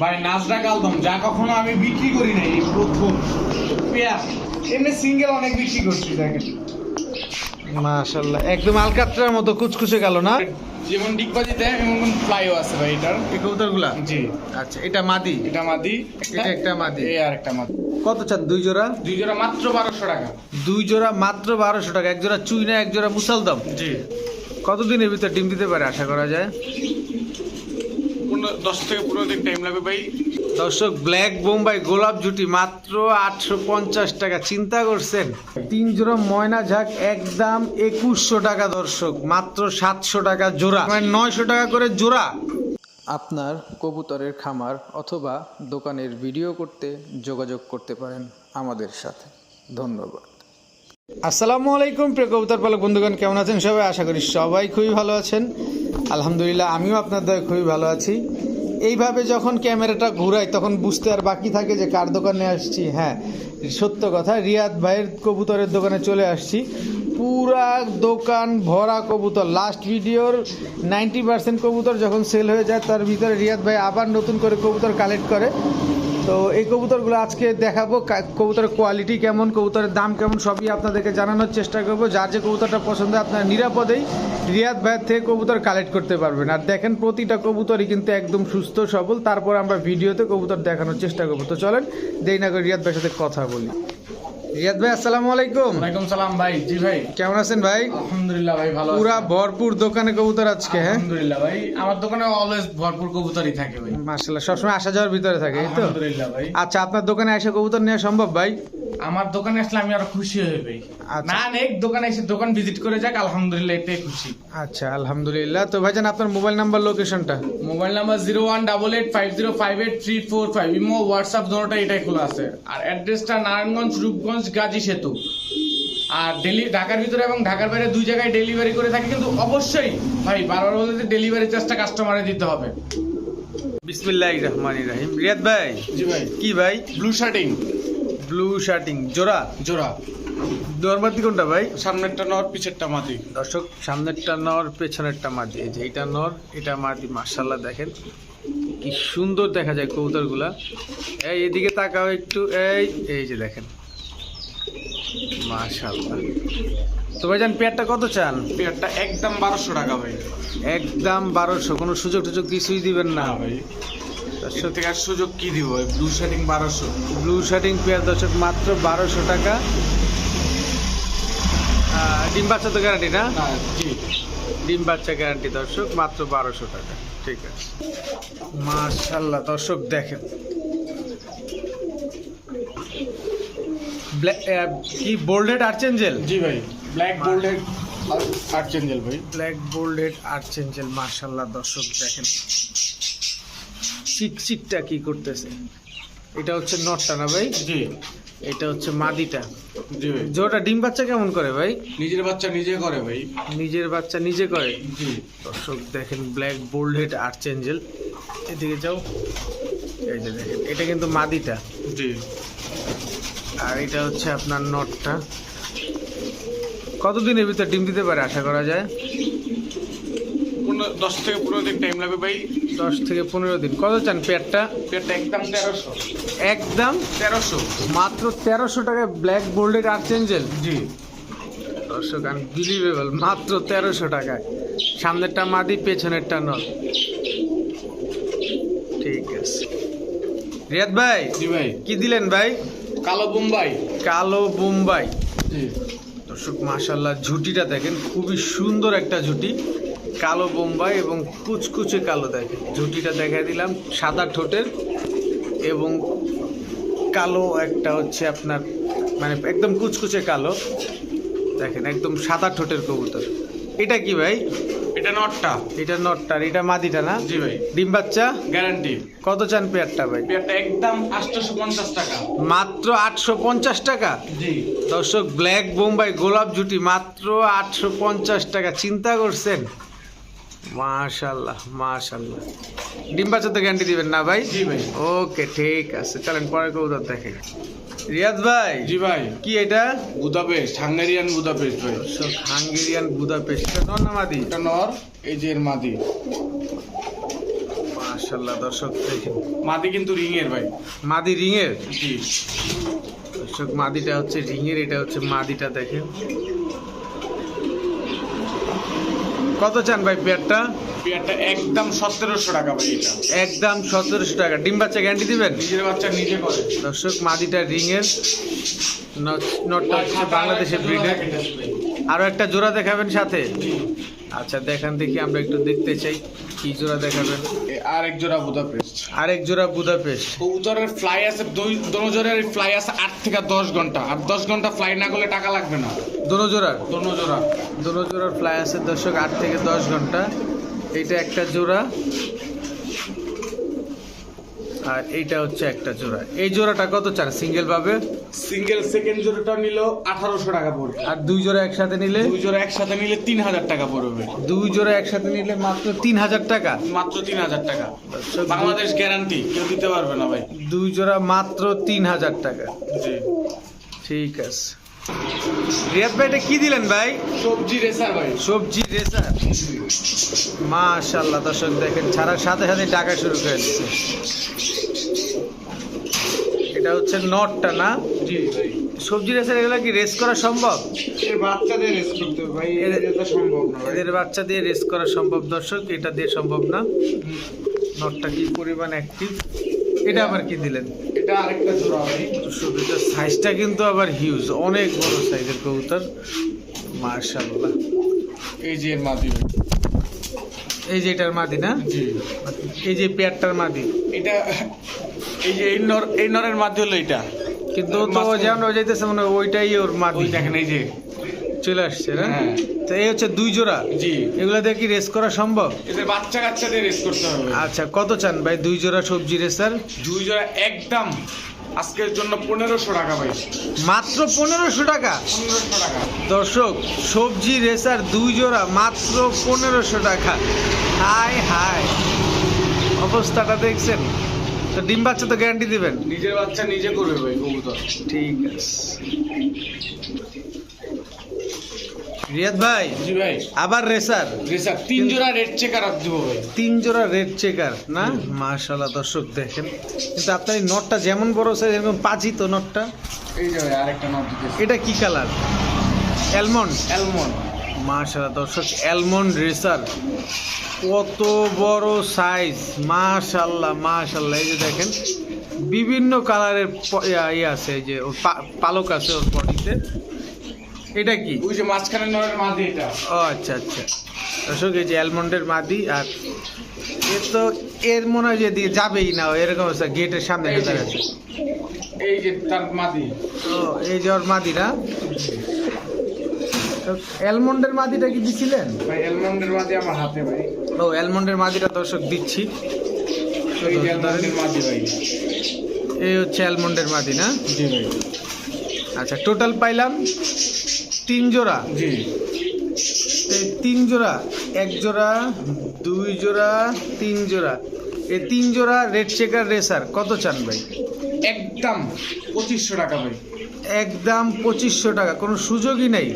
ভাই নাজরাক আলদম যা কখনো আমি বিক্রি করি নাই এই প্রথম। পেঁয়াজ এমনি সিঙ্গেল অনেক বিক্রি করছি দেখেন। মাশাল্লাহ একদম আলকাত্রার মতো কুচকুচে গেল না? যেমন ডিগবাজি দেয় এমন ফ্লাইও আছে ভাই এটার। এই কবুতরগুলা? জি। আচ্ছা এটা মাদি? এটা মাদি। এটা একটা মাদি। এই আর একটা মাদি। কত চান দুই জোড়া? দুই জোড়া মাত্র বারোশো টাকা। দুই জোড়া মাত্র বারোশো টাকা এক জোড়া চুইনা এক জোড়া মুসালদম? জি। কতদিনের ভিতর ডিম দিতে পারে আশা করা যায়? দশ থেকে পনেরো দিন টাইম লাগবে ভাই। দর্শক ব্ল্যাক বোম্বাই গোলাপ জুটি মাত্র আটশো পঞ্চাশ টাকা। চিন্তা করছেন? তিন জোড়া ময়না ঝাঁক একদম একুশশো টাকা দর্শক মাত্র সাতশো টাকা জোড়া। মানে নয়শো টাকা করে জোড়া। আপনার কবুতরের খামার অথবা দোকানের ভিডিও করতে যোগাযোগ করতে পারেন আমাদের সাথে। ধন্যবাদ। আসসালামু আলাইকুম প্রিয় কবুতর পালক বন্ধুগণ কেমন আছেন সবাই? আশা করি সবাই খুবই ভালো আছেন। আলহামদুলিল্লাহ, আমিও আপনার দয়ে খুবই ভালো আছি। এইভাবে যখন ক্যামেরাটা ঘুরাই, তখন বুঝতে আর বাকি থাকে যে কার দোকানে আসছি। হ্যাঁ সত্য কথা, রিয়াদ ভাইয়ের কবুতরের দোকানে চলে আসছি। পুরা দোকান ভরা কবুতর। লাস্ট ভিডিওর নাইনটি পার্সেন্ট কবুতর যখন সেল হয়ে যায়, তার ভিতরে রিয়াদ ভাই আবার নতুন করে কবুতর কালেক্ট করে। তো এই কবুতরগুলো আজকে দেখাবো। কবুতর কবুতরের কোয়ালিটি কেমন, কবুতরের দাম কেমন, সবই আপনাদেরকে জানানোর চেষ্টা করব। যার যে কবুতরটা পছন্দ আপনারা নিরাপদেই রিয়াদ ভাইয়ের থেকে কবুতর কালেক্ট করতে পারবেন। আর দেখেন প্রতিটা কবুতরই কিন্তু একদম সুস্থ, সবল। তারপর আমরা ভিডিওতে কবুতর দেখানোর চেষ্টা করব। তো চলেন, দেরি না করে রিয়াদ ভাইয়ের সাথে কথা বলি। রিয়াদ ভাই আসসালামু আলাইকুম। ওয়ালাইকুম সালাম ভাই জি ভাই। কেমন আছেন ভাই? আলহামদুলিল্লাহ ভাই ভালো পুরা ভরপুর দোকানে কবুতর আজকে হ্যাঁ? আলহামদুলিল্লাহ ভাই আমার দোকানে অলওয়েজ ভরপুর কবুতরই থাকে ভাই। মার্শাল্লাহ সবসময় আসা যাওয়ার ভিতরে থাকে তো? আলহামদুলিল্লাহ ভাই। আচ্ছা আপনার দোকানে এসে কবুতর নেওয়া সম্ভব ভাই? আমার দোকানে আসলে আমি আরও খুশি হয়ে ভাই আচ্ছা। না অনেক দোকানে এসে দোকান ভিজিট করে যাক আলহামদুলিল্লাহ এটাই খুশি। আচ্ছা আলহামদুলিল্লাহ। তো ভাইজান আপনার মোবাইল নাম্বার লোকেশনটা mobile number zero one double eight five zero five eight three four five imo WhatsApp দুটোটা এটাই খোলা আছে। আর অ্যাড্রেসটা নারায়ণগঞ্জ রূপগঞ্জ গাজী সেতু। আর ডেলি ঢাকার ভিতরে এবং ঢাকার বাইরে দুই জায়গায় ডেলিভারি করে থাকি কিন্তু অবশ্যই ভাই বারবার বলতে ডেলিভারি চার্জটা কাস্টমারে দিতে হবে। বিসমিল্লাহ রহমান রাহিম। রিয়াদ ভাই জি ভাই। কি ভাই? Blue shirting blue shirting. জোড়া? জোড়া। নরমাতি কোনটা ভাই? সামনেরটা নর পিছেরটা মাটি। দর্শক সামনেরটা নর পেছনেরটা মাদি এই যে এইটা নর এটা মাদি মার্শাল্লাহ দেখেন। কি সুন্দর দেখা যায় কবুতরগুলা। এই এদিকে তাকাও একটু। এই এই যে দেখেন। মার্শাল্লাহ তো ভাইজান পেয়ারটা কত চান? পেয়ারটা একদম বারোশো টাকা ভাই। একদম বারোশো। কোনো সুযোগ টুযোগ কিছুই দিবেন না ভাই। দর্শক থেকে সুযোগ কি দিব? ব্লু শার্টিং বারোশো। ব্লু শার্টিং পেয়ার দর্শক মাত্র বারোশো টাকা। ডিম বাচ্চা তো গ্যারান্টি না? ডিম বাচ্চা গ্যারান্টি দর্শক মাত্র বারোশো টাকা। ঠিক আছে। মার্শাল্লাহ দর্শক দেখেন। ব্ল্যাক কি বোল্ডেড আর্চেঞ্জেল জি ভাই ব্ল্যাক গোল্ডের আর্চেঞ্জেল ভাই। ব্ল্যাক বোল্ডেড আর্চেঞ্জেল মার্শাল্লাহ দর্শক দেখেন। চিকচিকটা কি করতেছে? এটা হচ্ছে নটটা না ভাই? জি। এটা হচ্ছে মাদিটা। জি ভাই। জোটা ডিম বাচ্চা কেমন করে ভাই? নিজের বাচ্চা নিজে করে ভাই। নিজের বাচ্চা নিজে করে? জি। দর্শক দেখেন ব্ল্যাক বোল্ডেড আর্চেঞ্জেল এদিকে যাও। এই যে দেখেন এটা কিন্তু মাদিটা। জি। আর এটা হচ্ছে আপনার নটটা। কতদিনের ভিতর ডিম দিতে পারে আশা করা যায়? দশ থেকে পনেরো দিন টাইম লাগবে ভাই। দশ থেকে পনেরো দিন। কত চান পেয়ারটা পেয়ারটা একদম তেরোশো। একদম? তেরোশো। মাত্র তেরোশো টাকায় ব্ল্যাক বোল্ডেড আর্চেঞ্জেল জি। দর্শক আনবিলিভেবল মাত্র তেরোশো টাকায়। সামনেরটা মাদি পেছনেরটা নল ঠিক আছে। রিয়াদ ভাই জি ভাই। কি দিলেন ভাই? কালো বোম্বাই। কালো বোম্বাই। জি। দর্শক মাশাল্লাহ ঝুটিটা দেখেন খুবই সুন্দর একটা ঝুটি। কালো বোম্বাই এবং কুচকুচে কালো দেখেন ঝুঁটিটা দেখা দিলাম সাদা ঠোঁটের এবং কালো একটা হচ্ছে আপনার মানে একদম কুচকুচে কালো। দেখেন একদম সাদা ঠোঁটের কবুতর। এটা কি ভাই? এটা নটটা। এটা নটটার এটা মাদিটা না? জি ভাই। ডিম বাচ্চা? গ্যারান্টি। কত চান পেয়ারটা ভাই? পেয়ারটা একদম আটশোশো পঞ্চাশ টাকা। মাত্র আটশো পঞ্চাশ টাকা? জি। দর্শক ব্ল্যাক বোম্বাই গোলাপ জুটি মাত্র আটশো পঞ্চাশ টাকা। চিন্তা করছেন? মাশাল্লাহ মাশাল্লাহ ডিম বাচ্চা তো গ্যারান্টি দিবেন না ভাই? জি ভাই। ওকে ঠিক আছে চলেন পরে কবুতর দেখে রিয়াদ ভাই? জি ভাই। কি এটা? বুদাপেস্ট হাঙ্গেরিয়ান বুদাপেস্ট ভাই। দর্শক হাঙ্গেরিয়ান বুদাপেস্ট। এটা নর না মাদি? এটা নর এই যে এর মাদি। মাশাল্লাহ দর্শক দেখেন। মাদি কিন্তু রিং এর ভাই। মাদি রিং এর জি। দর্শক মাদিটা হচ্ছে রিং এর এটা হচ্ছে মাদিটা দেখেন। কত চান ভাই পেয়ারটা পেয়ারটা একদম সতেরোশো টাকা ভাই এটা। একদম সতেরোশো টাকা। ডিম বাচ্চা গ্যারান্টি দিবেন? নিজের বাচ্চা নিজে করে। দর্শক মাদিটা রিং এর নটটা হচ্ছে বাংলাদেশের ব্রিডের আরও একটা জোড়া দেখাবেন সাথে? আচ্ছা দেখান দেখি আমরা একটু দেখতে চাই। কি জোড়া দেখাবেন? আর এক জোড়া বুদাপেস্ট। আরেক জোড়া বুদাপেস্ট। উজরের ফ্লাই আছে দুই দোনো জোড়ার ফ্লাই আছে আট থেকে দশ ঘণ্টা। আর দশ ঘণ্টা ফ্লাই না করলে টাকা লাগবে না। দোনো জোড়া দোনো জোড়া দোনো জোড়ার ফ্লাই আছে দর্শক আট থেকে দশ ঘণ্টা। এটা একটা জোড়া। আর এইটা হচ্ছে একটা জোড়া। এই জোড়াটা কত চান সিঙ্গেল পাবে? সিঙ্গেল সেকেন্ড জোড়াটা নিল আঠারোশো টাকা পড়বে। আর দুই জোড়া একসাথে নিলে? দুই জোড়া একসাথে নিলে তিন হাজার টাকা পড়বে। দুই জোড়া একসাথে নিলে মাত্র তিন হাজার টাকা? মাত্র তিন হাজার টাকা। বাংলাদেশ গ্যারান্টি কেউ দিতে পারবে না ভাই। দুই জোড়া মাত্র তিন হাজার টাকা। জি। ঠিক আছে। রিয়াদ ভাই এটা কি দিলেন ভাই? সবজি রেসার ভাই। সবজি রেসার। মাশাল্লাহ দর্শক দেখেন ছাড়ার সাথে সাথে টাকা শুরু করে দিচ্ছে। এটা হচ্ছে নটটা না? জি ভাই। সবজি রেসার এগুলো কি রেস করা সম্ভব? এর বাচ্চাদের রেস করতে ভাই তো সম্ভব না এদের বাচ্চা দিয়ে রেস করা সম্ভব দর্শক এটা দিয়ে সম্ভব না। নটটা কি পরিমাণ অ্যাক্টিভ এটা আবার কি দিলেন? এটা আরেকটা জোড়া সাইজটা কিন্তু আবার হিউজ অনেক বড় সাইজের কবুতর। মার্শাল্লাহ। এই যে এর মাদি এই যে এটার মাদি না? জি। এই যে পেয়ারটার মাদি। এটা এই যে এই নর এই নরের মাদি হলো এটা। কিন্তু তো যেমন হয়ে যাইতেছে মনে হয় ওইটাই ওর মাদি। দেখেন এই যে। চলে আসছে না? হ্যাঁ। তো এই হচ্ছে দুই জোড়া? জি। এগুলা দিয়ে কি রেস করা সম্ভব? এদের বাচ্চা কাচ্চাদের রেস করতে হবে। আচ্ছা কত চান ভাই দুই জোড়া সবজি রেসার দুই জোড়া একদম। আজকের জন্য পনেরোশো টাকা ভাই। মাত্র পনেরোশো টাকা? পনেরোশো টাকা। দর্শক সবজি রেসার দুই জোড়া মাত্র পনেরোশো টাকা। হাই হাই। অবস্থাটা দেখছেন? তো ডিম বাচ্চা তো গ্যারান্টি দিবেন? নিজের বাচ্চা নিজে করবে ভাই কবুতর। ঠিক আছে। রিয়াদ ভাই জি ভাই। আবার রেসার। রেসার তিন জোড়া রেড চেকার দিব ভাই। তিন জোড়া রেড চেকার না? মাশাল্লাহ দর্শক দেখেন। কিন্তু আপনার এই নটটা যেমন বড় সাইজ এরকম পাঁচই তো নটটা এই যে আরেকটা নাম দিতেছি। এটা কি কালার অ্যালমন্ড অ্যালমন্ড মাশাল্লাহ দর্শক অ্যালমন্ড রেসার। কত বড় সাইজ মাশাল্লাহ মাশাল্লাহ এই যে দেখেন বিভিন্ন কালারের ইয়ে আছে এই যে পালক আছে ওর বডিতে এটা কি? ওই যে মাঝখানে নরের মাঝে এটা। ও আচ্ছা আচ্ছা। দর্শক এই যে অ্যালমন্ডের মাদি আর এ তো এর মনে হয় যে দিয়ে যাবেই না এরকম অবস্থা গেটের সামনে এই যে দাঁড়িয়ে আছে। এই যে তার মাদি। ও এই যে ওর মাদি না? তো অ্যালমন্ডের মাদিটা কি দিছিলেন? ভাই অ্যালমন্ডের মাদি আমার হাতে ভাই। ও অ্যালমন্ডের মাদিটা দর্শক দিচ্ছি। মাদি এই হচ্ছে অ্যালমন্ডের মাদি না? জি ভাই। আচ্ছা টোটাল পাইলাম তিন জোড়া জি। এই তিন জোড়া এক জোড়া দুই জোড়া তিন জোড়া এই তিন জোড়া রেড চেকার রেসার কত চান ভাই? একদম পঁচিশশো টাকা ভাই। একদম পঁচিশশো টাকা কোনো সুযোগই নেই?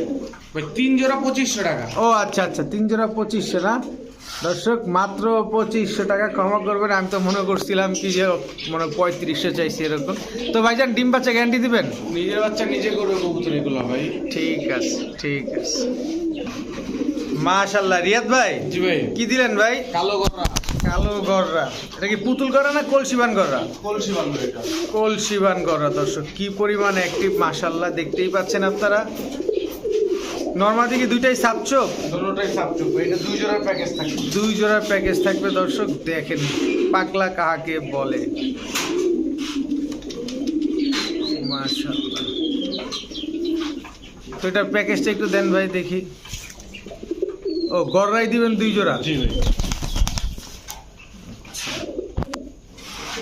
ভাই তিন জোড়া পঁচিশশো টাকা। ও আচ্ছা আচ্ছা তিন জোড়া পঁচিশশো না? দর্শক মাত্র পঁচিশশো টাকা ক্ষমা করবেন আমি তো মনে করছিলাম কি যে মনে পঁয়ত্রিশশো চাইছি এরকম। তো ভাইজান ডিম বাচ্চা গ্যারান্টি দিবেন? নিজের বাচ্চা নিজে করবে কবুতর এগুলো ভাই। ঠিক আছে ঠিক আছে। মাশাল্লাহ রিয়াদ ভাই জি ভাই। কি দিলেন ভাই? কালো গড়া কালো গররা। এটা কি পুতুল গররা না কলসিবান গররা? কলসি বান্ধব এটা। কলসিবান গররা দর্শক কি পরিমাণ অ্যাক্টিভ মাশাল্লাহ দেখতেই পাচ্ছেন আপনারা। নর্মাল দিকে দুইটাই সাপচোপ দুটোটাই সাবচুপ এটা দুই জোড়ার প্যাকেজ থাকে দুই জোড়ার প্যাকেজ থাকবে দর্শক দেখেন পাগলা কাহাকে বলে। মাশাআল্লাহ। তো এটার প্যাকেজটা একটু দেন ভাই দেখি। ও গড়রাই দিবেন দুই জোড়া? জি ভাই।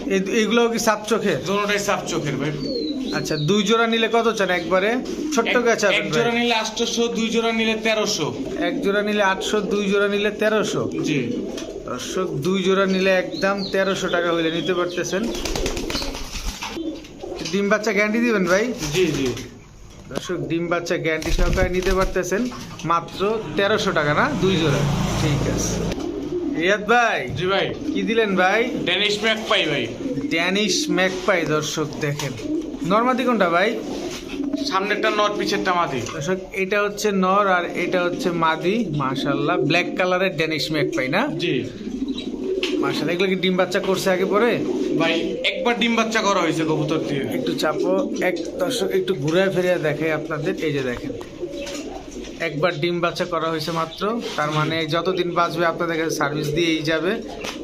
এই- কি সাপ চোখে দুটোটাই সাপ চোখের ভাই। আচ্ছা দুই জোড়া নিলে কত চান একবারে? ছোট্ট গাছ এক জোড়া নিলে আটশোশো দুই জোড়া নিলে তেরোশো। এক জোড়া নিলে আটশো দুই জোড়া নিলে তেরোশো? জি। দর্শক দুই জোড়া নিলে একদম তেরোশো টাকা হইলে নিতে পারতেছেন। ডিম বাচ্চা গ্যারান্টি দিবেন ভাই? জি জি। দর্শক ডিম বাচ্চা গ্যারান্টি সহকারে নিতে পারতেছেন। মাত্র তেরোশো টাকা না? দুই জোড়া। ঠিক আছে। রিয়াদ ভাই জি ভাই। কি দিলেন ভাই? ড্যানিশ ম্যাক পাই ভাই। ড্যানিশ ম্যাকপাই দর্শক দেখেন। নর্মাদি কোনটা ভাই? সামনেরটা নর পিছেরটা মাদি। দর্শক এটা হচ্ছে নর আর এটা হচ্ছে মাদি মাশাল্লাহ ব্ল্যাক কালারের ড্যানিশ ম্যাকপাই না? জি। মাশাল্লাহ এগুলো কি ডিম বাচ্চা করছে আগে পরে? ভাই একবার ডিম বাচ্চা করা হয়েছে কবুতর দিয়ে। একটু চাপো। এক দর্শক একটু ঘুরে ফিরে দেখে আপনাদের। এই যে দেখেন। একবার ডিম বাচ্চা করা হয়েছে মাত্র। তার মানে যতদিন বাঁচবে আপনাদের কাছে সার্ভিস দিয়েই যাবে।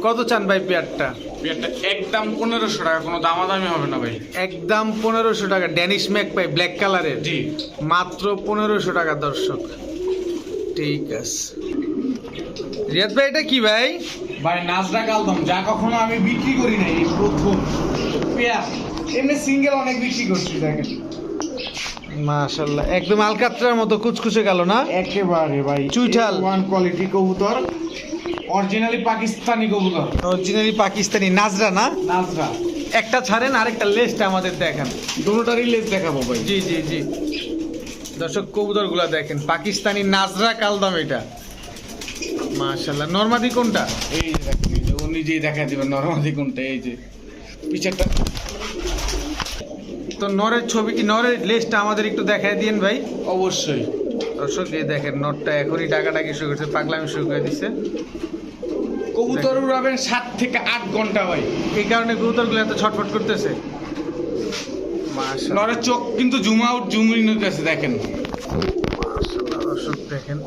কত চান ভাই পেয়ারটা? বিয়ারটা একদম পনেরোশো টাকা কোনো দামাদামি হবে না ভাই। একদম পনেরোশো টাকা। ড্যানিশ ম্যাক পাই ব্ল্যাক কালারের জি। মাত্র পনেরোশো টাকা দর্শক। ঠিক আছে। রিয়াদ ভাই এটা কি ভাই? ভাই নাজরা কালদম। যা কখনো আমি বিক্রি করি নাই প্রথম পেয়ার। এমনি সিঙ্গেল অনেক বিক্রি করছি দেখেন। মাশাল্লাহ একদম আলকাত্রার মতো কুচকুচে গেল না? একেবারে ভাই চুইঠাল। ওয়ান কোয়ালিটি কবুতর অরিজিনালি পাকিস্তানি কবুতর। অরিজিনালি পাকিস্তানি নাজরা না? নাজরা। একটা ছাড়েন আরেকটা লেস্ট আমাদের দেখান। দুটোটারই লেজ দেখাবো ভাই। জি জি জি। দর্শক কবুতরগুলো দেখেন পাকিস্তানি নাজরা কালদম এটা। মাশাল্লাহ নর্মাদি কোনটা? এই যে দেখেন ও নিজেই দেখা দিবেন নরমালি কোনটা এই যে। পিছেরটা তো নরের ছবি কি নরের লেস্টটা আমাদের একটু দেখাই দিন ভাই। অবশ্যই। দর্শক এই দেখেন নটটা এখনই ডাকাডাকি শুরু করছে পাগলামি শুরু করে দিচ্ছে কবুতর উড়াবেন সাত থেকে আট ঘণ্টা ভাই এই কারণে কবুতরগুলো এত ছটফট করতেছে। নরের চোখ কিন্তু জুম আউট জুম ইন হইতেছে দেখেন। দর্শক দেখেন।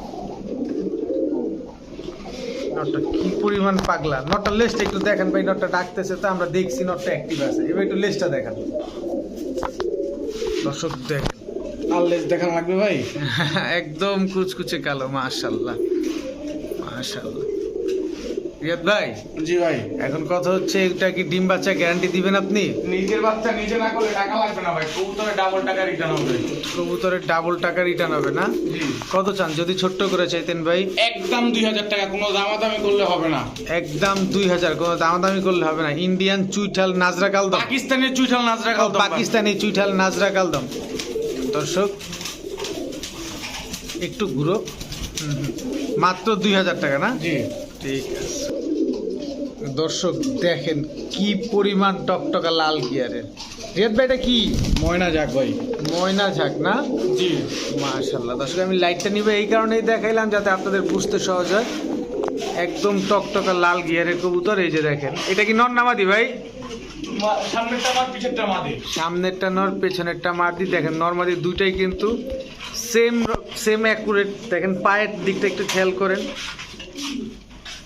নটটা কি পরিমাণ পাগলা। নটটা লেস্টটা একটু দেখেন ভাই নটটা ডাকতেছে তো আমরা দেখছি নটটা অ্যাক্টিভ আছে। এবার একটু লেস্টটা দেখান। দর্শক দেখেন আর লেজ দেখান লাগবে ভাই? একদম কুচকুচে কালো মাশাল্লাহ। মাশাল্লাহ। রিয়াদ ভাই? জি ভাই। এখন কথা হচ্ছে এটা কি ডিম বাচ্চা গ্যারান্টি দিবেন আপনি? নিজের বাচ্চা নিজে না করলে টাকা লাগবে না ভাই কবুতরে ডাবল টাকা রিটার্ন হবে। কবুতরের ডাবল টাকা রিটার্ন হবে না? কত চান? যদি ছোট্ট করে চাইতেন ভাই। একদম দুই হাজার টাকা কোনো দামাদামি করলে হবে না। একদম দুই হাজার কোনো দামাদামি করলে হবে না। ইন্ডিয়ান চুইঠাল নাজরা কালদম। পাকিস্তানের চুইঠাল নাজরা ও, কাল পাকিস্তানি চুইঠাল নাজরা কালদম। দর্শক একটু ঘুরো। মাত্র দুই হাজার টাকা না? জি। ঠিক আছে দর্শক দেখেন কি পরিমাণ টকটকা লাল গিয়ারের। রিয়াদ ভাই এটা কি? ময়না যাক ভাই। ময়না ঝাঁক না? জি। মাশাল্লাহ দর্শক আমি লাইটটা নিবে এই কারণেই দেখাইলাম যাতে আপনাদের বুঝতে সহজ হয়। একদম টকটকা লাল গিয়ারের কবুতর এই যে দেখেন। এটা কি নর নামাদি ভাই? সামনেরটা নর পেছনেরটা মাদি। দেখেন নর্মালি দুইটাই কিন্তু সেম সেম অ্যাকুরেট দেখেন পায়ের দিকটা একটু খেয়াল করেন।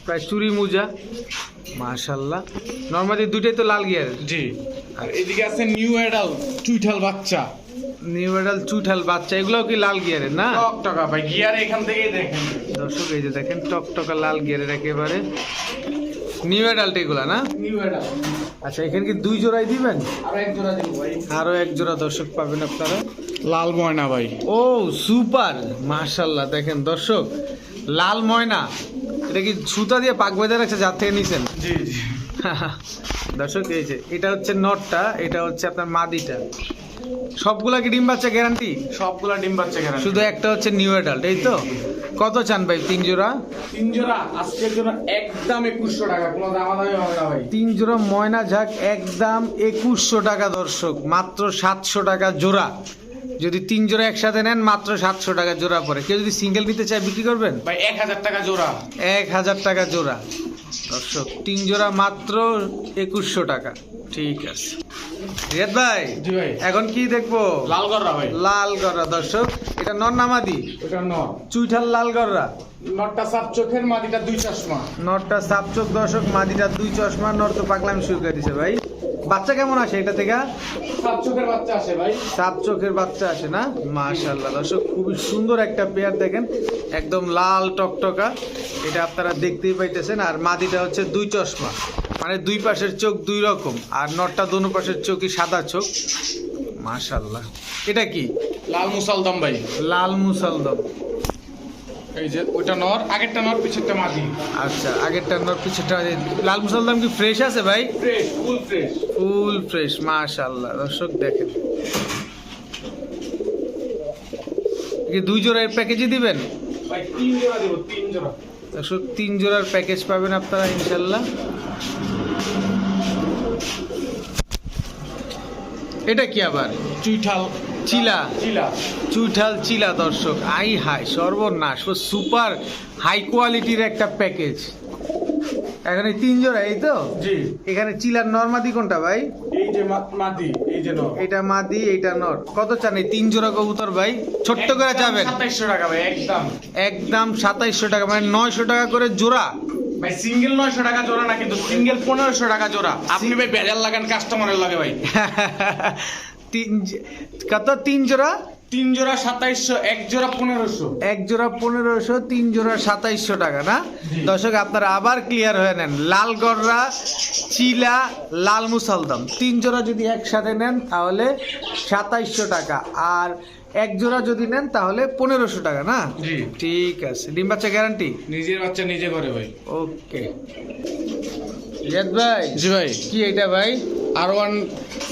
প্রায় চুরি মুজা। মাশাল্লাহ। নর্মালি দুইটাই তো লাল গিয়ার জি। আর এদিকে আছে নিউ অ্যাডাল চুইঠাল বাচ্চা। নিউ এডাল চুঠাল বাচ্চা। এগুলোও কি লাল গিয়ারের না? টক টাকা ভাই গিয়ার এখান থেকেই দেখেন। দর্শক এই যে দেখেন টকটকা লাল গিয়ারের একেবারে। নিউ অ্যাডাল্ট এগুলো না? নিউ অ্যাডাল আচ্ছা এখানে কি দুই জোড়াই দিবেন? আর এক জোড়া দেবো ভাই। আরও এক জোড়া দর্শক পাবেন আপনারা। লাল ময়না ভাই। ও সুপার মাশাল্লাহ দেখেন দর্শক লাল ময়না। এটা কি সুতা দিয়ে পাক বেঁধে রাখছে যার থেকে নিছেন? জি জি। দর্শক এই যে এটা হচ্ছে নটটা এটা হচ্ছে আপনার মাদিটা। সবগুলা কি ডিম বাচ্চা গ্যারান্টি সবগুলা ডিম বাচ্চা কেন শুধু একটা হচ্ছে নিউ অ্যাডাল্ট এই তো? কত চান ভাই তিন জোড়া? তিন জোড়া আজকের জন্য একদম একুশশো টাকা কোনো দামাদামি হবে না ভাই। তিন জোড়া ময়না ঝাঁক একদম একুশশো টাকা দর্শক মাত্র সাতশো টাকা জোড়া। যদি তিন জোড়া একসাথে নেন মাত্র সাতশো টাকা জোড়া পরে কেউ যদি সিঙ্গেল নিতে চায় বিক্রি করবেন? ভাই এক হাজার টাকা জোড়া। এক হাজার টাকা জোড়া। দর্শক তিন জোড়া মাত্র একুশশো টাকা। ঠিক আছে। রিয়াদ ভাই জি ভাই। এখন কি দেখব? লাল গররা ভাই। লাল গররা। দর্শক এটা নন্নামাদি ওটা নর। চুইঠাল লাল গররা? নটটা সাপ চোখের মাটিটা দুই চশমা। নটটা সাপচোক দর্শক মাদিটা দুই চশমা। নর তো পাগলামি শুরু করে দিছে ভাই। বাচ্চা কেমন আসে এটা থেকে? সাপ চোখের বাচ্চা আসে ভাই। সাপ চোখের বাচ্চা আসে না? মাশাল্লাহ দর্শক খুবই সুন্দর একটা পেয়ার দেখেন। একদম লাল টকটকা এটা আপনারা দেখতেই পাইতেছেন। আর মাদিটা হচ্ছে দুই চশমা। মানে দুই পাশের চোখ দুই রকম আর নটটা দোনো পাশের চোখই সাদা চোখ। মাশাল্লাহ এটা কি? লাল মুসালদম ভাই। লাল মুসালদম। এই যে ওইটা নর আগেরটা নর পিছেরটা মাটি আচ্ছা আগেরটা নর পিছেরটা লাল মুসালদম কি ফ্রেশ আছে ভাই? Fresh full fresh full fresh মাশাল্লাহ দর্শক দেখেন। কি দুই জোড়া প্যাকেজই দিবেন? ভাই তিন জোড়া দেবো তিন জোড়া। দর্শক তিন জোড়ার প্যাকেজ পাবেন আপনারা ইনশাল্লাহ এটা কি আবার? চুইঠাল। চিলা। চিলা। চুইঠাল চিলা দর্শক। আই হাই সর্বনাশ। ও সুপার হাই কোয়ালিটির একটা প্যাকেজ। এখানে তিন জোড়া এই তো? জি। এখানে চিলার নর্মাদি কোনটা ভাই? এই যে মাদি এই যে নর। এটা মাদি এইটা নর। কত চান এই তিন জোড়া কবুতর ভাই? ছোট্ট করে যাবেন। সাতাইশশো টাকা ভাই একদম। একদম সাতাইশশো টাকা মানে নয়শো টাকা করে জোড়া। ভাই সিঙ্গেল নয়শো টাকা জোড়া না কিন্তু সিঙ্গেল পনেরোশো টাকা জোড়া। আপনি ভাই বেজার লাগান কাস্টমারের লাগে ভাই। তিন কত? তিন জোড়া? তিন জোড়া সাতাইশশো এক জোড়া পনেরোশো। এক জোড়া পনেরোশো তিন জোড়া সাতাইশশো টাকা না? দর্শক আপনারা আবার ক্লিয়ার হয়ে নেন। লাল গররা চিলা লাল মুসালদম। তিন জোড়া যদি একসাথে নেন তাহলে সাতাইশশো টাকা। আর এক জোড়া যদি নেন তাহলে পনেরোশো টাকা না? ঠিক আছে। ডিম বাচ্চা গ্যারান্টি নিজের বাচ্চা নিজে করে ভাই। ওকে। রিয়াদ ভাই জি ভাই। কি এটা ভাই? আর ওয়ান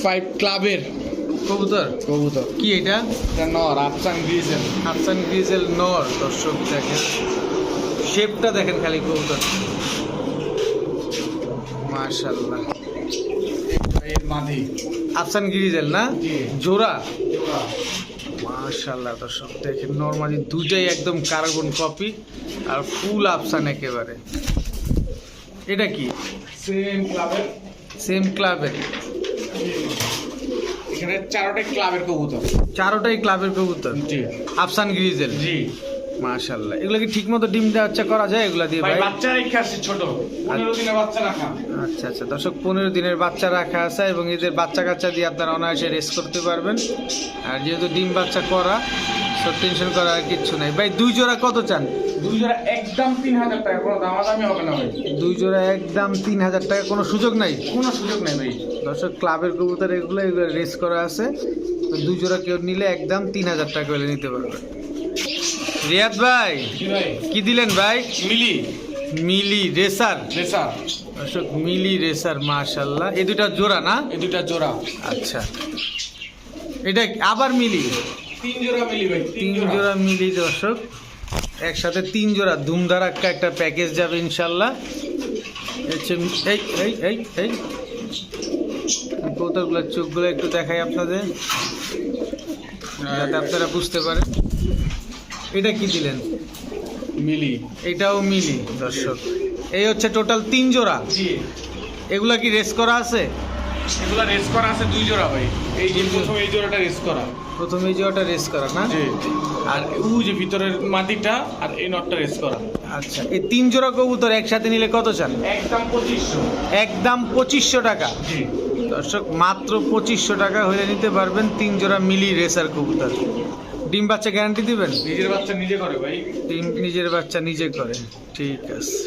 ফাইভ ক্লাবের কবুতর? কবুতর। কি এটা? এটা নর আফসান গ্রিজেল আফসান গ্রিজেল নর দর্শক দেখেন। শেপটা দেখেন খালি কবুতর। মাশাল্লাহ এর মাদি। আফসান গ্রিজেল না। জোড়া? মাশাল্লাহ দর্শক দেখেন নর্মালি দুটাই একদম কার্বন কপি আর ফুল আফসান একেবারে। এটা কি? সেম ক্লাবের। সেম ক্লাবের। এখানে চারোটাই ক্লাবের কবুতর। চারোটাই ক্লাবের কবুতর? জি। আফসান গ্রিজেল? জি। মাশাল্লাহ এগুলো কি ঠিক মতো ডিম হচ্ছে করা যায়? এগুলা দিয়ে ভাই বাচ্চা রেখে আসছে ছোট। পনেরো দিনের বাচ্চা রাখা। আচ্ছা আচ্ছা। দর্শক পনেরো দিনের বাচ্চা রাখা আছে এবং এদের বাচ্চা কাচ্চা দিয়ে আপনারা অনায়াসে রেস করতে পারবেন। আর যেহেতু ডিম বাচ্চা করা সো টেনশন করার কিচ্ছু নাই। ভাই দুই জোড়া কত চান? দুই জোড়া একদম তিন হাজার টাকা কোনো দামাদামি হবে না ভাই। দুই জোড়া একদম তিন হাজার টাকা কোনো সুযোগ নাই? কোনো সুযোগ নেই ভাই। দর্শক ক্লাবের কবুতর এগুলো এগুলো রেস করা আছে। তো দুই জোড়া কেউ নিলে একদম তিন হাজার টাকা হলে নিতে পারবে। রিয়াদ ভাই কি দিলেন ভাই? মিলি। মিলি রেসার। রেসার। দর্শক মিলি রেসার মাশাল্লাহ এই দুটা জোড়া না? এই দুটা জোড়া। আচ্ছা। এটা আবার মিলি? তিন জোড়া মিলি ভাই তিন জোড়া মিলি দর্শক। একসাথে তিন জোড়া ধুমধারাক্কা একটা প্যাকেজ যাবে ইনশাল্লাহ। হচ্ছে এই এই এই চোখগুলো একটু দেখাই আপনাদের যাতে আপনারা বুঝতে পারেন। এটা কি দিলেন? মিলি। এটাও মিলি দর্শক। এই হচ্ছে টোটাল তিন জোড়া। এগুলা কি রেস করা আছে? এগুলা রেস করা আছে দুই জোড়া ভাই। এই যে প্রথম এই জোড়াটা রেস করা। প্রথমে এই জোড়াটা রেস করা না? জি। আর উ যে ভিতরের মাটিটা আর এই নটটা রেস করা। আচ্ছা এই তিন জোড়া কবুতর একসাথে নিলে কত চান? একদম পঁচিশশো। একদম পঁচিশশো টাকা। জি। দর্শক মাত্র পঁচিশশো টাকা হয়ে নিতে পারবেন তিন জোড়া মিলি রেসার কবুতর। ডিম বাচ্চা গ্যারান্টি দিবেন? নিজের বাচ্চা নিজে করে ভাই। ডিম নিজের বাচ্চা নিজে করে। ঠিক আছে।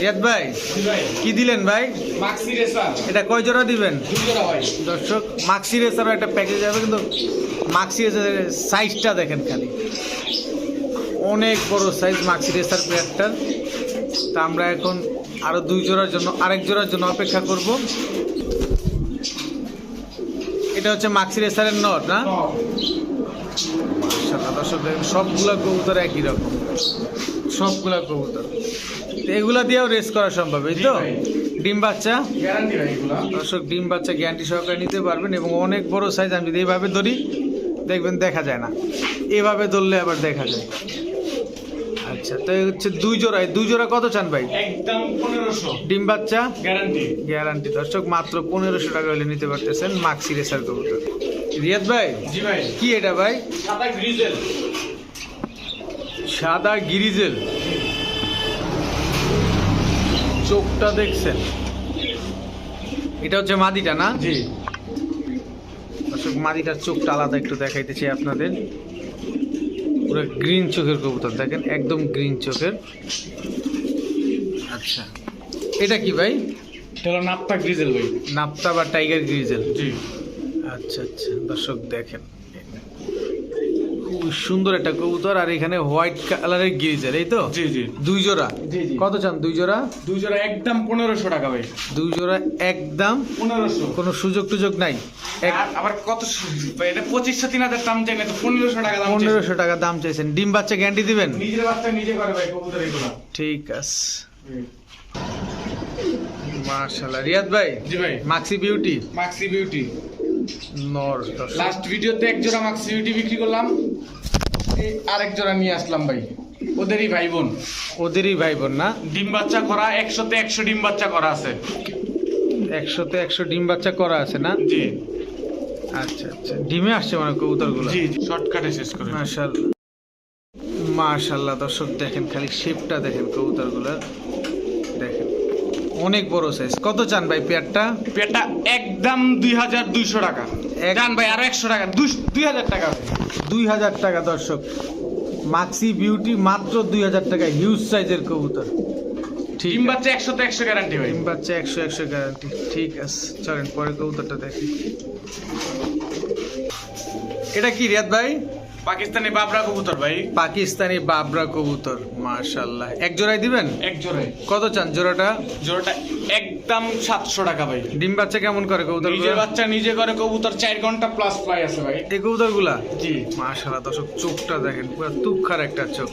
রিয়াদ ভাই কি দিলেন ভাই? মাক্সি রেসার এটা কয় জোড়া দিবেন? দুই জোড়া ভাই। দর্শক মাক্সি রেসারও একটা প্যাকেজ যাবে কিন্তু মাক্সি রেসারের সাইজটা দেখেন খালি। অনেক বড় সাইজ মাক্সি রেসার প্লেয়ারটার তা আমরা এখন আরও দুই জোড়ার জন্য আরেক জোড়ার জন্য অপেক্ষা করব। এটা হচ্ছে মাক্সি রেসারের নট না? নর। মাশাআল্লাহ, দর্শক দেখেন সবগুলা কবুতর একই রকম। সবগুলা কবুতর। তো এগুলা দিয়েও রেস করা সম্ভব এই তো? ডিম বাচ্চা? দর্শক ডিম বাচ্চা গ্যারান্টি সহকারে নিতে পারবেন এবং অনেক বড় সাইজ আমি যদি এইভাবে ধরি দেখবেন দেখা যায় না। এভাবে ধরলে আবার দেখা যায়। আচ্ছা তো হচ্ছে দুই জোড়া এই দুই জোড়া কত চান ভাই? একদম পনেরোশো। ডিম বাচ্চা? গ্যারান্টি গ্যারান্টি দর্শক মাত্র পনেরোশো টাকা হলে নিতে পারতেছেন মাক্সি রেসার কবুতর। রিয়াদ ভাই? জি ভাই। কি এটা ভাই? সাদা গ্রিজেল। সাদা গিরিজেল। চোখটা দেখছেন? এটা হচ্ছে মাদিটা না? জি। দর্শক মাদিটার চোখটা আলাদা একটু দেখাইতেছি আপনাদের। পুরো গ্রিন চোখের কবুতর দেখেন? একদম গ্রিন চোখের। আচ্ছা। এটা কি ভাই? এটা হলো নাপ্তা গ্রিজেল ভাই। নাপ্তা বা টাইগার গ্রিজেল। জি। আচ্ছা আচ্ছা। দর্শক দেখেন। খুব সুন্দর একটা কবুতর আর এখানে হোয়াইট কালারের গিরিজার এই তো? জি জি। দুই জোড়া। কত চান দুই জোড়া? দুই জোড়া একদম পনেরোশো টাকা ভাই। দুই জোড়া একদম? পনেরোশো। কোনো সুযোগ টুযোগ নাই? আবার কত এটা পঁচিশশো তিন হাজার দাম চাই না পনেরোশো টাকা দাম পনেরোশো টাকা দাম চাইছেন। ডিম বাচ্চা গ্যারান্টি দিবেন? নিজের বাচ্চা নিজে করে ভাই কবুতর এগুলো। ঠিক আছে। মাশাআল্লাহ। রিয়াদ ভাই জি ভাই। মাক্সি বিউটি মাক্সি বিউটি নর লাস্ট ভিডিওতে এক জোড়া মাক্সি বিউটি বিক্রি করলাম। আরেক জোড়া নিয়ে আসলাম ভাই। ওদেরই ভাই বোন ওদেরই ভাই বোন না? ডিম বাচ্চা করা একশোতে একশো ডিম বাচ্চা করা আছে। একশোতে একশো ডিম বাচ্চা করা আছে না? জি। আচ্ছা আচ্ছা। ডিমে আসছে মানে কবুতরগুলো? জি জি। শর্টকাটে শেষ করে। মাশাআল্লাহ মাশাআল্লাহ দর্শক দেখেন খালি শেপটা দেখেন কবুতরগুলো দেখেন অনেক বড় সাইজ কত চান ভাই পেয়ারটা? পেটা একদম দুই হাজার দুইশো টাকা। ডান ভাই আরও একশো টাকা দুই- হাজার টাকা। ভাই। দুই হাজার টাকা দর্শক। মাক্সি বিউটি মাত্র দুই হাজার টাকা হিউজ সাইজের কবুতর। ঠিক ডিম বাচ্চা একশোতে একশো গ্যারান্টি ভাই। ডিম বাচ্চা একশো একশো গ্যারান্টি ঠিক আছে চলেন পরে কবুতরটা দেখি। এটা কি রিয়াদ ভাই? পাকিস্তানি বাবরা কবুতর ভাই। পাকিস্তানি বাবরা কবুতর মাশাল্লাহ এক জোড়াই দিবেন? এক জোড়ায়। কত চান জোড়াটা? জোড়াটা একদম সাতশো টাকা ভাই। ডিম বাচ্চা কেমন করে কবুতর নিজের বাচ্চা নিজে করে কবুতর চার ঘণ্টা প্লাস ফ্লাই আছে ভাই। এই কবুতরগুলা জি। মাশাল্লাহ দর্শক চোখটা দেখেন পুরো তুখার একটা চোখ।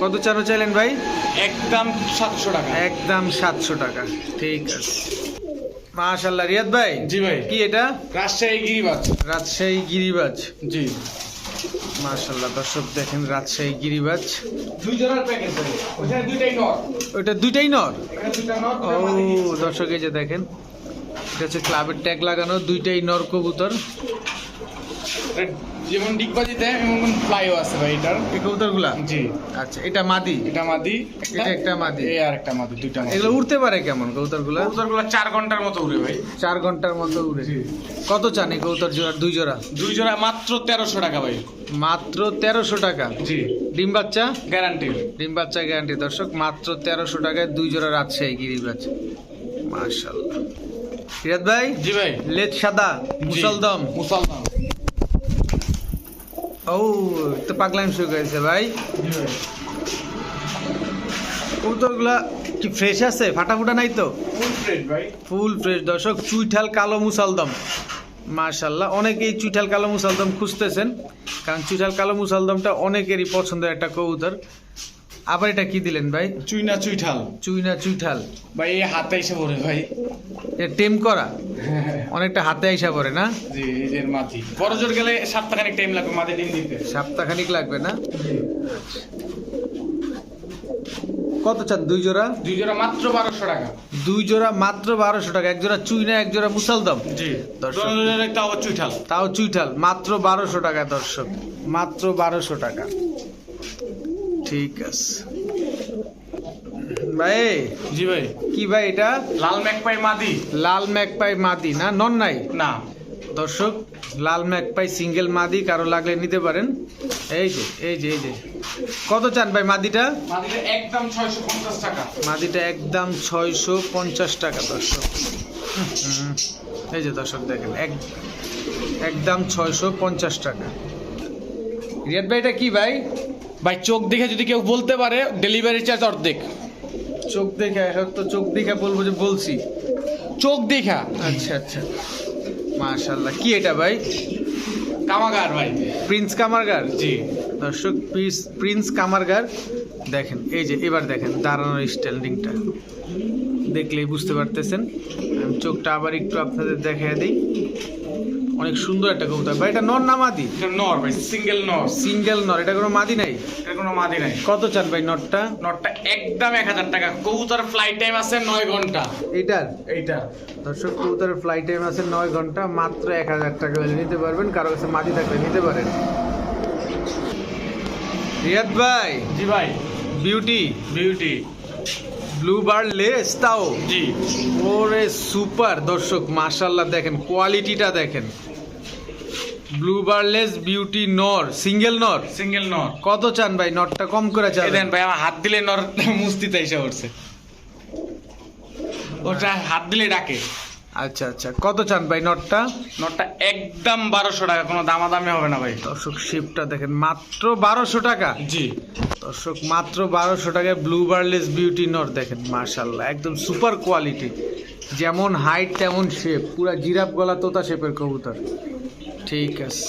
কত চারো চাইলেন ভাই? একদম সাতশো টাকা। একদম সাতশো টাকা ঠিক আছে। মাশাল্লাহ রিয়াদ ভাই? জি ভাই। কি এটা? রাজশাহী গিরিবাজ। রাজশাহী গিরিবাজ। জি। মাশাল্লাহ দর্শক দেখেন রাজশাহী গিরিবাজ। ওখানে দুইটাই ওইটা নর? ও দর্শক এই যে দেখেন এটা হচ্ছে ক্লাবের ট্যাগ লাগানো দুইটাই নর কবুতর। যেমন ডিগবাজি দেয় এমন ফ্লাইও আছে ভাই এটার? এই কবুতরগুলা? জি। আচ্ছা এটা মাদি? এটা মাদি। এটা একটা মাদি। এই আর একটা মাদি দুইটা মাদি। এগুলো উড়তে পারে কেমন কবুতরগুলা? কবুতরগুলো চার ঘণ্টার মতো উড়ে ভাই। চার ঘণ্টার মতো উড়ে। জি। কত চান এই কবুতর জোড়া? দুই জোড়া? দুই জোড়া মাত্র তেরোশো টাকা ভাই। মাত্র তেরোশো টাকা? জি। ডিম বাচ্চা? গ্যারান্টি ডিম বাচ্চা গ্যারান্টি দর্শক মাত্র তেরোশো টাকায় দুই জোড়া রাজশাহী গিরিবাজ মাশাল্লাহ রিয়াদ ভাই? জি ভাই। লেজ সাদা মুসলদম। মুসলদম। ও তো পাগলাম শুরু করেছে ভাই। কবুতরগুলা কি ফ্রেশ আছে? ফাটা ফুটা নাই তো? ফুল ফ্রেশ দর্শক চুইঠাল কালো মুসালদম। মার্শাল্লাহ অনেকেই চুইঠাল কালো মুসালদম খুঁজতেছেন। কারণ চুইঠাল কালো মুসালদমটা অনেকেরই পছন্দের একটা কবুতর। আবার এটা কি দিলেন ভাই? চুইনা চুইঠাল। চুইনা চুইঠাল। ভাই এই হাতে এসে পড়ে ভাই। এটা টেম করা? অনেকটা হাতে আইসা পড়ে না? জি যে মাটি। বড় জোর গেলে সপ্তাহখানিক টাইম লাগবে মাঝে ডিম দিতে। সপ্তাহখানিক লাগবে না? কত চান দুই জোড়া? দুই জোড়া মাত্র বারোশো টাকা। দুই জোড়া মাত্র বারোশো টাকা। এক জোড়া চুইনা এক জোড়া দর্শক। দর্শক তাও চুইঠাল। তাও চুইঠাল। মাত্র বারোশো টাকা দর্শক। মাত্র বারোশো টাকা। ঠিক আছে। ভাই জি ভাই। কি ভাই এটা? লাল ম্যাকপাই মাদি। লাল ম্যাকপাই মাদি না? নন নাই? না। দর্শক লাল ম্যাকপাই সিঙ্গেল মাদি কারও লাগলে নিতে পারেন। এই যে এই যে এই যে। কত চান ভাই মাদিটা? মাদিটা একদম ছয়শো পঞ্চাশ টাকা। মাদিটা একদম ছয়শো পঞ্চাশ টাকা দর্শক। এই যে দর্শক দেখেন এক একদম ছয়শো পঞ্চাশ টাকা। রিয়াদ ভাই এটা কি ভাই? ভাই চোখ দেখে যদি কেউ বলতে পারে ডেলিভারি চার্জ অর্ধেক। চোখ দেখে এখন তো চোখ দেখে বলব যে বলছি। চোখ দেখা। আচ্ছা আচ্ছা। মাশাল্লাহ কি এটা ভাই? কামাগার ভাই। প্রিন্স কামারগার? জি। দর্শক প্রিন্স প্রিন্স কামারগার দেখেন এই যে এবার দেখেন দাঁড়ানোর স্ট্যান্ডিংটা দেখলেই বুঝতে পারতেছেন। আমি চোখটা আবার একটু আপনাদের দেখাই দিই। অনেক সুন্দর একটা কবুতর। ভাই এটা নর না মাদি? এটা নর ভাই সিঙ্গেল নর। সিঙ্গেল নর এটা কোনো মাদি নাই? এটা কোনো মাদি নাই। কত চান ভাই নটটা নটটা একদম এক হাজার টাকা। কবুতর ফ্লাইট টাইম আছে নয় ঘণ্টা। এটার এইটা। দর্শক কবুতরের ফ্লাইট টাইম আছে নয় ঘণ্টা মাত্র এক হাজার টাকা নিতে পারবেন। কারও কাছে মাদি থাকলে নিতে পারেন। রিয়াদ ভাই জি ভাই। Beauty beauty blue barless তাও? জি। ওরে সুপার দর্শক মাশাল্লাহ দেখেন কোয়ালিটিটা দেখেন। ব্লু বারলেস বিউটি নর সিঙ্গেল নর? সিঙ্গেল নর। কত চান ভাই? নটটা কম করে চান। দেন ভাই আমার হাত দিলে নর মুস্তিতে এসে উঠছে ওটা হাত দিলে ডাকে। আচ্ছা আচ্ছা। কত চান ভাই নটটা নটটা একদম বারোশো টাকা কোনো দামাদামি হবে না ভাই। দর্শক শিপটা দেখেন মাত্র বারোশো টাকা। জি। দর্শক মাত্র বারোশো টাকায় ব্লু বার্লেস বিউটি নট দেখেন মার্শাল্লাহ একদম সুপার কোয়ালিটি। যেমন হাইট তেমন শেপ পুরা জিরাফ গলা তোতা শেপের কবুতর। ঠিক আছে।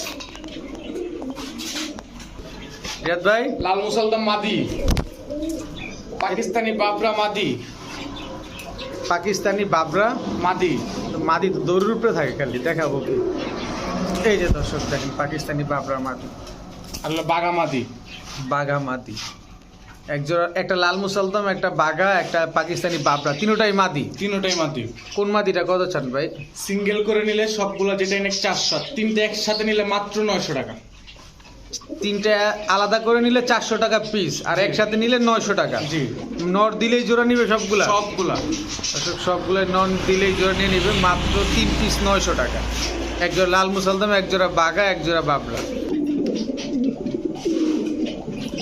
রিয়াদ ভাই? লাল মুসলদম মাদি। পাকিস্তানি বাবরা মাদি। পাকিস্তানি বাবরা মাদি। মাদি তো দৌড়ের উপরে থাকে খালি দেখাবো কি। এই যে দর্শক দেখেন পাকিস্তানি বাবরা মাদি। হলো বাগা মাদি। বাঘা মাদি। একজোড়া একটা লাল মুসলদম একটা বাঘা একটা পাকিস্তানি বাবরা তিনোটাই মাদি। তিনোটাই মাদি। কোন মাদিটা? কত চান ভাই? সিঙ্গেল করে নিলে সবগুলো যেটা এনে চারশো তিনটে একসাথে নিলে মাত্র নয়শো টাকা। তিনটা আলাদা করে নিলে চারশো টাকা পিস আর একসাথে নিলে নয়শো টাকা। জি। নর দিলেই জোড়া নিবে সবগুলা? সবগুলা। সবগুলো নন দিলেই জোড়া নিয়ে নিবে মাত্র তিন পিস নয়শো টাকা। এক জোড়া লাল মুসলদম এক জোড়া বাঘা এক জোড়া বাবরা।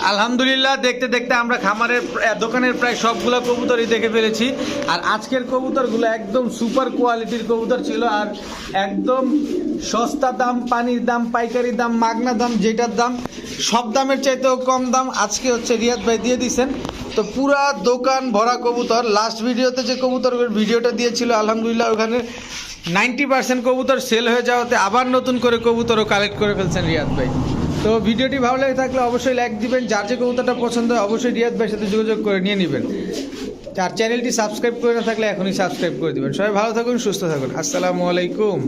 আলহামদুলিল্লাহ, দেখতে দেখতে আমরা খামারের দোকানের প্রায় সবগুলো কবুতরই দেখে ফেলেছি। আর আজকের কবুতরগুলো একদম সুপার কোয়ালিটির কবুতর ছিল আর একদম সস্তা দাম, পানির দাম, পাইকারি দাম, মাগনা দাম, যেটার দাম, সব দামের চাইতেও কম দাম। আজকে হচ্ছে রিয়াদ ভাই দিয়ে দিছেন। তো পুরা দোকান ভরা কবুতর। লাস্ট ভিডিওতে যে কবুতর ভিডিওটা দিয়েছিল, আলহামদুলিল্লাহ ওখানে নাইনটি পার্সেন্ট কবুতর সেল হয়ে যাওয়াতে আবার নতুন করে কবুতরও কালেক্ট করে ফেলছেন রিয়াদ ভাই। তো ভিডিওটি ভালো লেগে থাকলে অবশ্যই লাইক দিবেন। যার যে কবুতরটা পছন্দ হয়, অবশ্যই রিয়াদ ভাইয়ের সাথে যোগাযোগ করে নিয়ে নেবেন। আর চ্যানেলটি সাবস্ক্রাইব করে না থাকলে এখনই সাবস্ক্রাইব করে দেবেন। সবাই ভালো থাকুন, সুস্থ থাকুন। আসসালামু আলাইকুম।